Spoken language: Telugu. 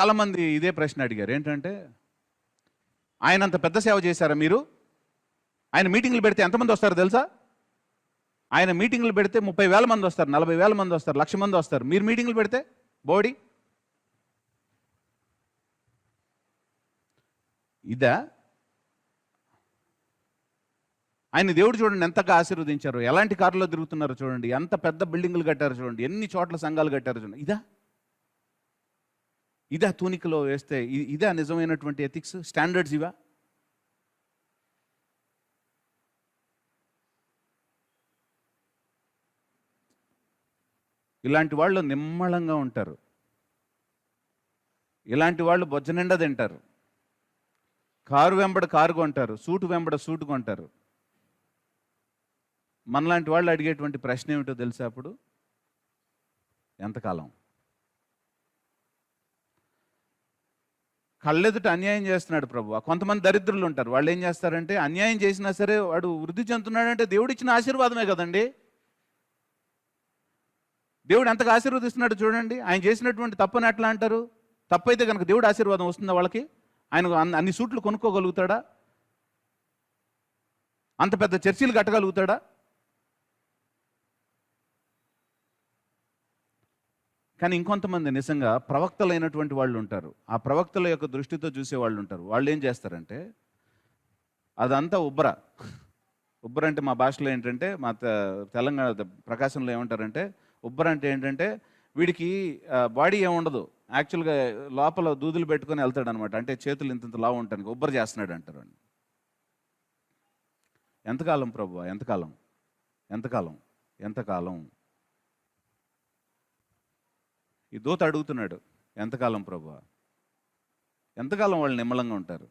చాలామంది ఇదే ప్రశ్న అడిగారు. ఏంటంటే ఆయన అంత పెద్ద సేవ చేశారా మీరు? ఆయన మీటింగ్లు పెడితే ఎంతమంది వస్తారు తెలుసా? ఆయన మీటింగ్లు పెడితే ముప్పై వేల మంది వస్తారు నలభై వేల మంది వస్తారు లక్ష మంది వస్తారు. మీరు మీటింగ్లు పెడితే బోడీ? ఇదా? ఆయన దేవుడు చూడండి ఎంతగా ఆశీర్వదించారు ఎలాంటి కారులో తిరుగుతున్నారు చూడండి ఎంత పెద్ద బిల్డింగ్లు కట్టారు చూడండి ఎన్ని చోట్ల సంఘాలు కట్టారు చూడండి. ఇదా? ఇదా తూనికలో వేస్తే ఇదా నిజమైనటువంటి ఎథిక్స్? స్టాండర్డ్స్ ఇవా? ఇలాంటి వాళ్ళు నిమ్మళంగా ఉంటారు. ఇలాంటి వాళ్ళు బొజ్జ నిండా తింటారు. కారు వెంబడ కారు కొంటారు. సూటు వెంబడ సూటు కొంటారు. మనలాంటి వాళ్ళు అడిగేటువంటి ప్రశ్న ఏమిటో తెలుసా అప్పుడు? ఎంతకాలం? కళ్ళెదుట అన్యాయం చేస్తున్నాడు ప్రభు. కొంతమంది దరిద్రులు ఉంటారు. వాళ్ళు ఏం చేస్తారంటే అన్యాయం చేసినా సరే వాడు వృద్ధి చెందుతున్నాడంటే దేవుడు ఇచ్చిన ఆశీర్వాదమే కదండి. దేవుడు ఎంతగా ఆశీర్వదిస్తున్నాడు చూడండి. ఆయన చేసినటువంటి తప్పని ఎట్లా అంటారు? తప్పైతే కనుక దేవుడు ఆశీర్వాదం వస్తుందా వాళ్ళకి? ఆయన అన్ని- అన్ని సూట్లు కొనుక్కోగలుగుతాడా? అంత పెద్ద చర్చిలు కట్టగలుగుతాడా? కానీ ఇంకొంతమంది నిజంగా ప్రవక్తలైనటువంటి వాళ్ళు ఉంటారు ఆ ప్రవక్తల యొక్క దృష్టితో చూసే వాళ్ళు ఉంటారు వాళ్ళు ఏం చేస్తారంటే అదంతా ఉబ్బర. ఉబ్బర అంటే మా భాషలో ఏంటంటే మా తెలంగాణ ప్రకాశంలో ఏమంటారంటే ఉబ్బర అంటే ఏంటంటే వీడికి బాడీ ఏముండదు యాక్చువల్గా లోపల దూదులు పెట్టుకొని వెళ్తాడు అనమాట అంటే చేతులు ఇంత లావు ఉంటానికి ఉబ్బర చేస్తున్నాడు అంటారు ఎంతకాలం ప్రభు ఎంతకాలం? ఎంతకాలం? ఎంతకాలం? ఈ దూత అడుగుతున్నాడు ఎంతకాలం ప్రభు? ఎంతకాలం వాళ్ళు నిమ్మలంగా ఉంటారు?